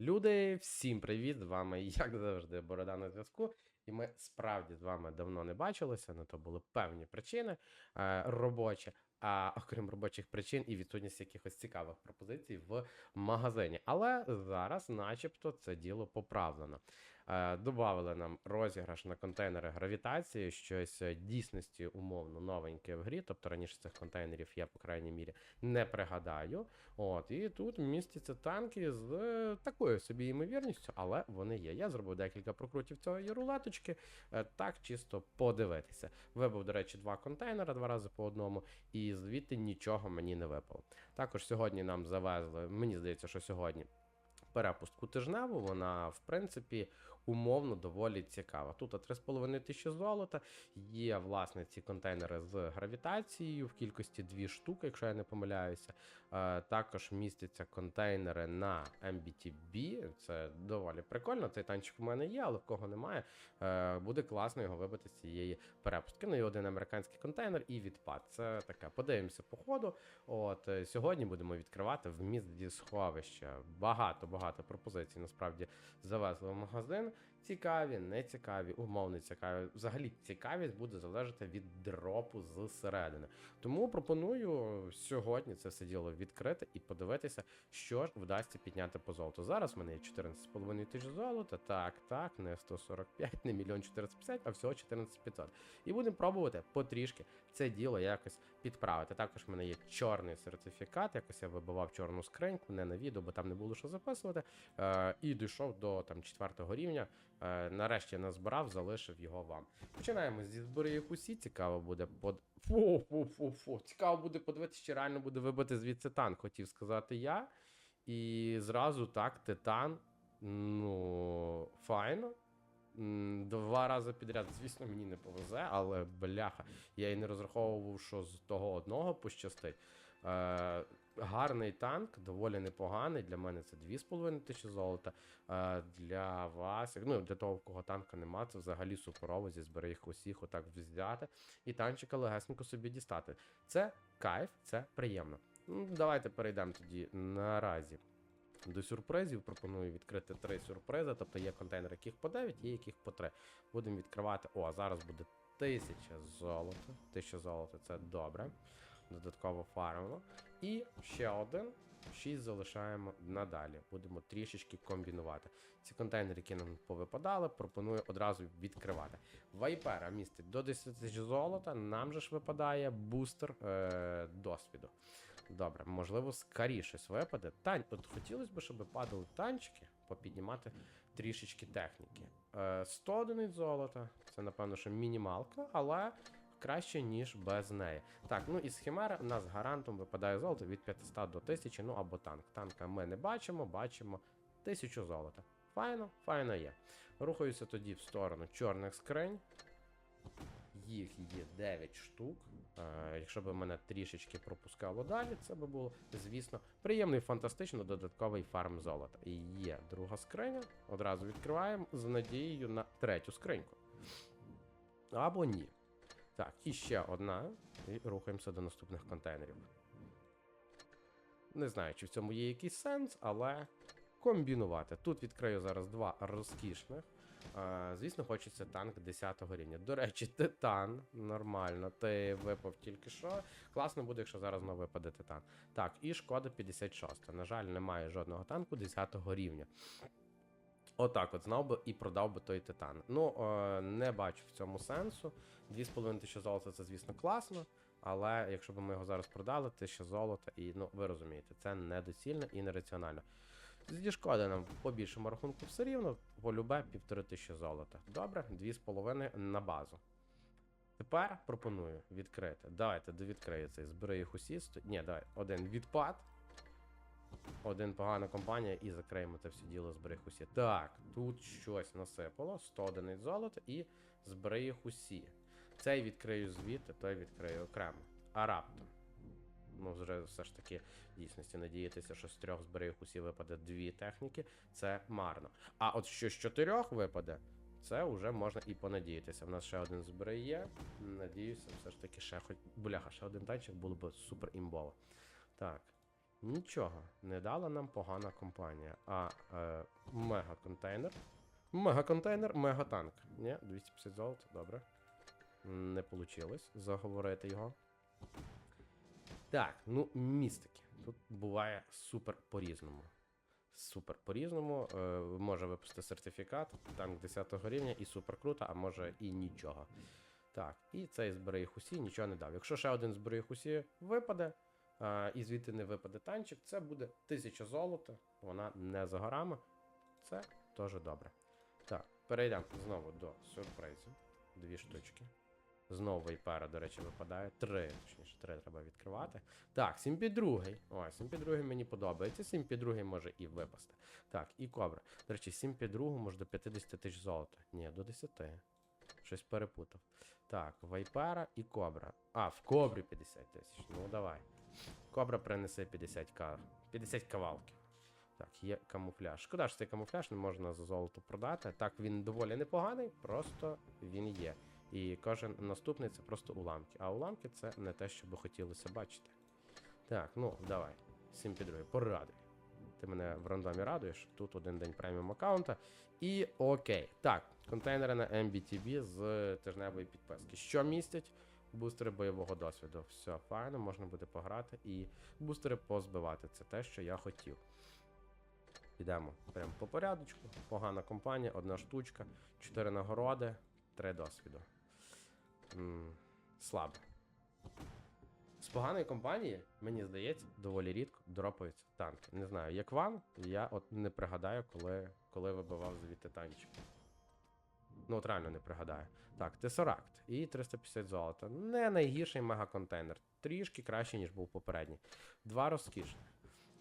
Люди, всім привіт! З вами, як завжди, Борода на зв'язку. І ми справді з вами давно не бачилися. На то були певні причини е, робочі. А окрім робочих причин і відсутність якихось цікавих пропозицій в магазині. Але зараз, начебто, це діло поправлено. Е, Добавили нам розіграш на контейнери гравітації, щось е, дійсності умовно новеньке в грі. Тобто раніше цих контейнерів я, по крайній мірі, не пригадаю. От, і тут містяться танки з е, такою собі ймовірністю, але вони є. Я зробив декілька прокрутів цієї рулеточки, так чисто подивитися. Вибив, до речі, два контейнери два рази по одному, і звідти нічого мені не випало. Також сьогодні нам завезли, мені здається, що сьогодні. Перепустку тижневу, вона, в принципі, умовно доволі цікава. Тут 3,5 тисячі золота, є, власне, ці контейнери з гравітацією в кількості 2 штуки, якщо я не помиляюся. Е, також містяться контейнери на MBTB. Це доволі прикольно. Цей танчик у мене є, але в кого немає, е, буде класно його вибити з цієї перепустки. Ну і один американський контейнер і відпад. Це таке. Подивимося по ходу. От е, сьогодні будемо відкривати вміст зі сховища. Багато багато пропозицій насправді завезли в магазин. Цікаві, не цікаві, умовно цікаві. Взагалі цікавість буде залежати від дропу зсередини. Тому пропоную сьогодні це все діло відкрити і подивитися, що ж вдасться підняти по золоту. Зараз в мене є 14,5 тисяч золота. Так, так, не 145, не мільйон 450, а всього 14500. І будемо пробувати потрішки це діло якось підправити. Також в мене є чорний сертифікат, якось я вибивав чорну скриньку, не на відео, бо там не було що записувати. Е, і дійшов до там четвертого рівня. Е, нарешті назбирав, залишив його вам. Починаємо зі збору як усі. Цікаво буде под. Фу, фу, фу, фу. Цікаво буде подивитися, чи реально буде вибити звідси танк, хотів сказати я. І зразу так, титан. Ну, файно. Два рази підряд, звісно, мені не повезе, але бляха. Я і не розраховував, що з того одного пощастить. Е, гарний танк, доволі непоганий. Для мене це 2,5 тисячі золота. Е, для вас, ну для того, в кого танка нема, це взагалі суперово зі збери їх усіх отак взяти. І танчика легесенько собі дістати. Це кайф, це приємно. Ну, Давайте перейдемо тоді наразі. До сюрпризів пропоную відкрити три сюрпризи. Тобто є контейнери, яких по 9, є яких по 3. Будемо відкривати. О, зараз буде 1000 золота. 1000 золота це добре. Додатково фармимо. І ще один. 6 залишаємо надалі. Будемо трішечки комбінувати. Ці контейнери, які нам повипадали, пропоную одразу відкривати. Вайпера містить до 10 тисяч золота. Нам же ж випадає бустер е- досвіду. Добре, можливо, скоріше випаде. Тань, от хотілося б, щоб падали танчики, попіднімати трішечки техніки. Е, 100 одиниць золота, це напевно, що мінімалка, але краще, ніж без неї. Так, ну і з Химера у нас гарантом випадає золото від 500 до 1000, ну або танк. Танка ми не бачимо, бачимо 1000 золота. Файно, файно є. Рухаюся тоді в сторону чорних скринь. Їх є 9 штук. Е, якщо б мене трішечки пропускало далі, це би було, звісно, приємний, фантастично додатковий фарм золота. І є друга скриня. Одразу відкриваємо з надією на третю скриньку. Або ні. Так, і ще одна. І рухаємося до наступних контейнерів. Не знаю, чи в цьому є якийсь сенс, але комбінувати. Тут відкрию зараз два розкішних. Е, звісно, хочеться танк 10 рівня. До речі, титан. Нормально. Ти випав тільки що. Класно буде, якщо зараз знову випаде титан. Так, і шкода 56. На жаль, немає жодного танку 10 рівня. Отак, от знав би і продав би той титан. Ну, е, не бачу в цьому сенсу. 2,5 тисячі золота це, звісно, класно. Але якщо б ми його зараз продали, тисяча золота, і ну ви розумієте, це недоцільно і нераціонально. Зі шкоди нам по більшому рахунку все рівно, полюбе півтори тисячі золота. Добре, 2,5 на базу. Тепер пропоную відкрити. Давайте довідкрию цей збери їх усі. Ні, давай, один відпад. Один погана компанія і закриємо це все діло збери їх усі. Так, тут щось насипало, 100 одиниць золота і збери їх усі. Цей відкрию звідти, той відкрию окремо. А раптом. Ну, вже все ж таки в дійсності надіятися, що з трьох зберіг усі випаде дві техніки, це марно. А от що з чотирьох випаде, це вже можна і понадіятися. У нас ще один зберіг є. Надіюся, все ж таки ще хоч. Бляха, ще один танчик було б супер імбово. Так. Нічого, не дала нам погана компанія. А е, мега-контейнер. Мега-контейнер, мега-танк. Ні, 250 золота, добре. Не вийшло заговорити його. Так, ну, містики. Тут буває супер по-різному. Супер по-різному. Е, може випустити сертифікат, танк 10 рівня і супер круто, а може і нічого. Так, і цей збере їх усі, нічого не дав. Якщо ще один збере їх усі випаде, а, і звідти не випаде танчик, це буде 1000 золота, вона не за горами. Це теж добре. Так, перейдемо знову до сюрпризів. Дві штучки. Знову вайпера, до речі, випадає. Три, точніше, три треба відкривати. Так, Сімпі другий. Ой, Сімпі другий мені подобається. Сімпі другий може і випасти. Так, і кобра. До речі, Сімпі другу може до 50 тисяч золота. Ні, до 10. Щось перепутав. Так, вайпера і кобра. А, в кобрі 50 тисяч. Ну давай. Кобра принесе 50к. 50 кавалків. Так, є камуфляж. Шкода, що цей камуфляж не можна за золото продати. Так, він доволі непоганий, просто він є. І кожен наступний це просто уламки. А уламки це не те, що би хотілося бачити. Так, ну давай. Всім підруги, порадуй. Ти мене в рандомі радуєш. Тут один день преміум аккаунта. І окей. Так, контейнери на MBTB з тижневої підписки. Що містять? Бустери бойового досвіду. Все, файно, можна буде пограти і бустери позбивати. Це те, що я хотів. Підемо прямо по порядочку. Погана компанія, одна штучка, чотири нагороди, три досвіду. Слабо. З поганої компанії, мені здається, доволі рідко дропаються танки. Не знаю, як вам, я от не пригадаю, коли, коли вибивав звідти танчик. Ну, от реально не пригадаю. Так, Тесоракт і 350 золота. Не найгірший мегаконтейнер. Трішки краще, ніж був попередній. Два розкішних.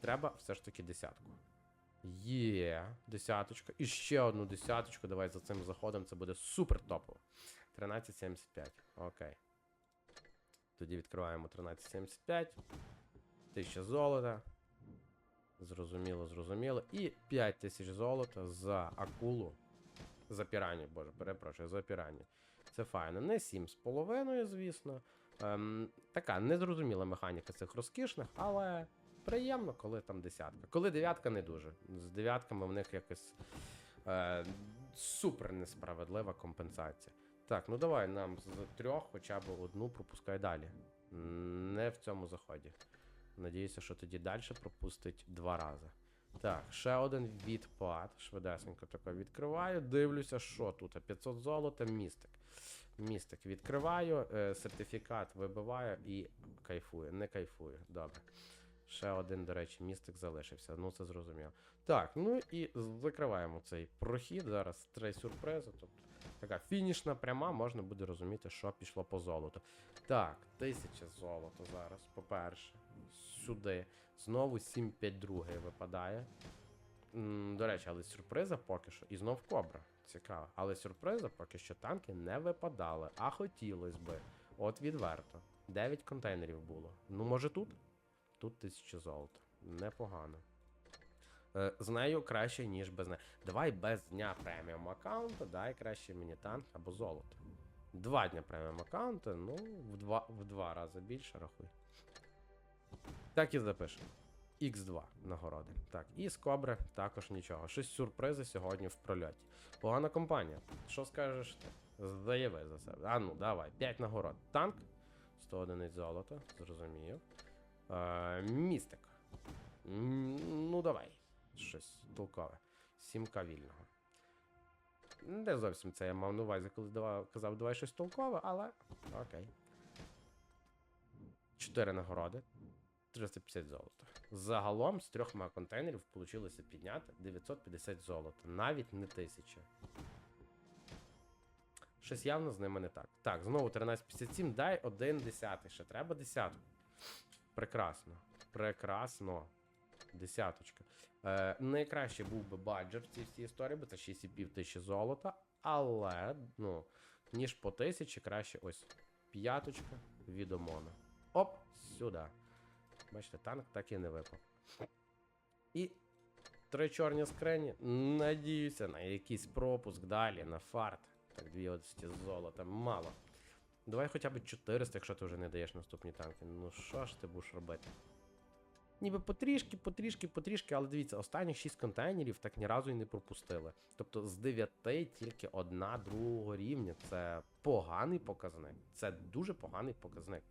Треба все ж таки десятку. Є, десяточка. І ще одну десяточку. Давай за цим заходом. Це буде супер топово. 1375. Окей. Тоді відкриваємо 1375. 1000 золота. Зрозуміло, зрозуміло. І 5000 золота за акулу. За пірані, боже, перепрошую, за пірані. Це файно. Не 7,5, звісно. Ем, така незрозуміла механіка цих розкішних, але приємно, коли там десятка. Коли дев'ятка не дуже. З дев'ятками в них якось е, супер несправедлива компенсація. Так, ну давай нам з трьох хоча б одну пропускай далі. Не в цьому заході. Надіюся, що тоді далі пропустить два рази. Так, ще один відпад. Швидесенько тако відкриваю. Дивлюся, що тут. 500 золота, містик. Містик відкриваю, е, сертифікат вибиваю і кайфую. Не кайфую. Добре. Ще один, до речі, містик залишився. Ну, це зрозуміло. Так, ну і закриваємо цей прохід. Зараз три сюрпризи. Тобто така фінішна пряма, можна буде розуміти, що пішло по золоту. Так, тисяча золота зараз, по-перше. Сюди. Знову 7-5 випадає. До речі, але сюрприза поки що. І знов кобра. Цікаво. Але сюрприза поки що танки не випадали. А хотілося би. От відверто. 9 контейнерів було. Ну, може тут? Тут 1000 золота. Непогано. Е, з нею краще, ніж без неї. Давай без дня преміум аккаунту, дай краще мені танк або золото. Два дня преміум аккаунту, ну, в два, в два рази більше рахуй. Так і запишемо. X2 нагороди. Так, і з Кобри також нічого. Щось сюрпризи сьогодні в прольоті. Погана компанія. Що скажеш ти? Заяви за себе. А ну, давай, 5 нагород. Танк, 100 одиниць золота, зрозумів. Е, містик. Ну, давай. Щось толкове. Сімка вільного. Не зовсім це я мав на увазі, коли казав, давай щось толкове, але окей. Чотири нагороди. 350 золота. Загалом з трьох контейнерів вийшло підняти 950 золота. Навіть не 1000. Щось явно з ними не так. Так, знову 1357, дай один десятий. Ще треба десятку. Прекрасно. Прекрасно. Десяточка. Е, найкраще був би баджер в цій всій історії, бо це 6,5 тисячі золота. Але, ну, ніж по тисячі, краще ось п'яточка від ОМОНа. Оп, сюди. Бачите, танк так і не випав. І три чорні скрині. Надіюся на якийсь пропуск далі, на фарт. Так, дві одності золота. Мало. Давай хоча б 400, якщо ти вже не даєш наступні танки. Ну що ж ти будеш робити? Ніби потрішки, потрішки, потрішки, але дивіться, останніх 6 контейнерів так ні разу і не пропустили. Тобто з 9 тільки одна другого рівня. Це поганий показник. Це дуже поганий показник.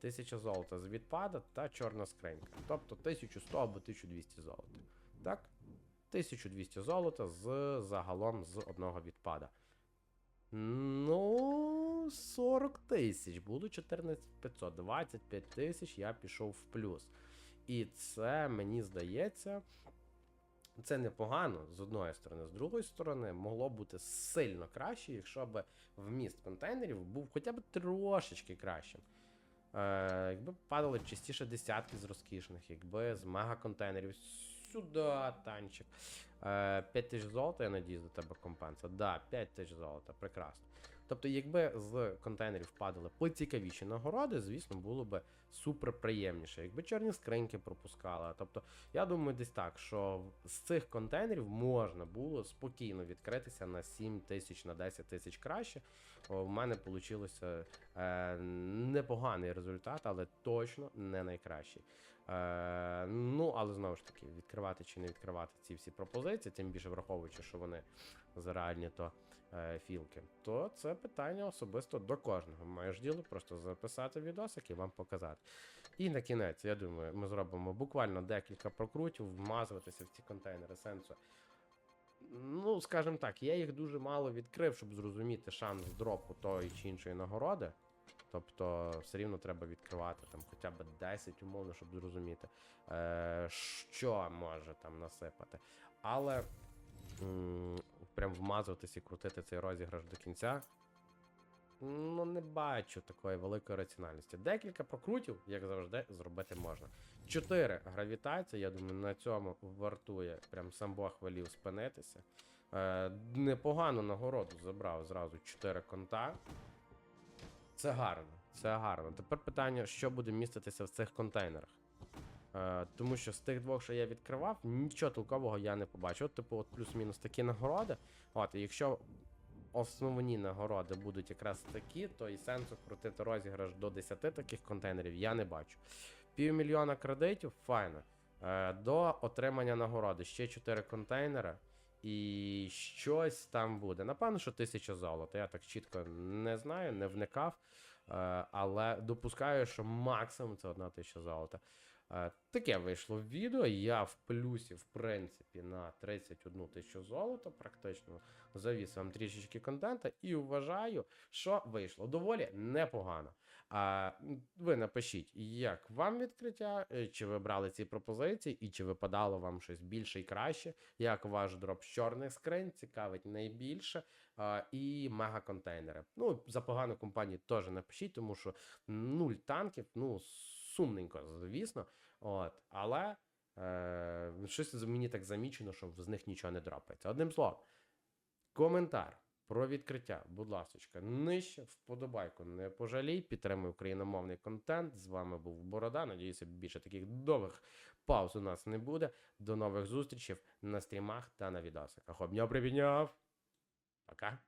1000 золота з відпада та чорна скринька. Тобто 1100 або 1200 золота. Так? 1200 золота з загалом з одного відпада. Ну, 40 тисяч. Було 14500. 25 тисяч я пішов в плюс. І це, мені здається, це непогано з одної сторони. З другої сторони, могло бути сильно краще, якщо б вміст контейнерів був хоча б трошечки кращим. Е, якби падали частіше десятки з розкішних, якби з мега-контейнерів сюди танчик. Е, 5 тисяч золота, я надіюсь, до тебе компенса. Да, 5 тисяч золота, прекрасно. Тобто, якби з контейнерів падали поцікавіші нагороди, звісно, було б супер приємніше. Якби чорні скриньки пропускали. Тобто, я думаю, десь так, що з цих контейнерів можна було спокійно відкритися на 7 тисяч, на 10 тисяч краще. В мене вийшло е, непоганий результат, але точно не найкращий. Е, ну, але знову ж таки, відкривати чи не відкривати ці всі пропозиції, тим більше враховуючи, що вони за реальні то філки, то це питання особисто до кожного. Маєш діло просто записати відосик і вам показати. І на кінець, я думаю, ми зробимо буквально декілька прокрутів, вмазуватися в ці контейнери сенсу. Ну, скажімо так, я їх дуже мало відкрив, щоб зрозуміти шанс дропу тої чи іншої нагороди. Тобто, все рівно треба відкривати там хоча б 10 умовно, щоб зрозуміти, е, що може там насипати. Але прям вмазуватись і крутити цей розіграш до кінця. Ну, не бачу такої великої раціональності. Декілька прокрутів, як завжди, зробити можна. Чотири гравітації, я думаю, на цьому вартує. Прям сам Бог велів спинитися. Е, непогану нагороду забрав зразу 4 конта. Це гарно, це гарно. Тепер питання, що буде міститися в цих контейнерах. Е, тому що з тих двох, що я відкривав, нічого толкового я не побачив. От, типу, от плюс-мінус такі нагороди. От, якщо основні нагороди будуть якраз такі, то і сенсу крутити розіграш до 10 таких контейнерів я не бачу. Півмільйона кредитів, файно. Е, до отримання нагороди ще 4 контейнери. І щось там буде. Напевно, що 1000 золота. Я так чітко не знаю, не вникав. Е, але допускаю, що максимум це 1 тисяча золота. Е, Таке вийшло відео. Я в плюсі, в принципі, на 31 тисячу золота, практично завіз вам трішечки контента, і вважаю, що вийшло доволі непогано. А ви напишіть, як вам відкриття, е, чи ви брали ці пропозиції, і чи випадало вам щось більше і краще, як ваш дроп з чорних скринь цікавить найбільше. А, і мега-контейнери. Ну, за погану компанію теж напишіть, тому що нуль танків, ну, сумненько, звісно. От, але е, щось мені так замічено, що з них нічого не дропається. Одним словом, коментар про відкриття, будь ласочка, нижче, вподобайку не пожалій, підтримуй україномовний контент. З вами був Борода. Надіюся, більше таких довгих пауз у нас не буде. До нових зустрічей на стрімах та на відосиках. Обняв, прибідняв. Пока.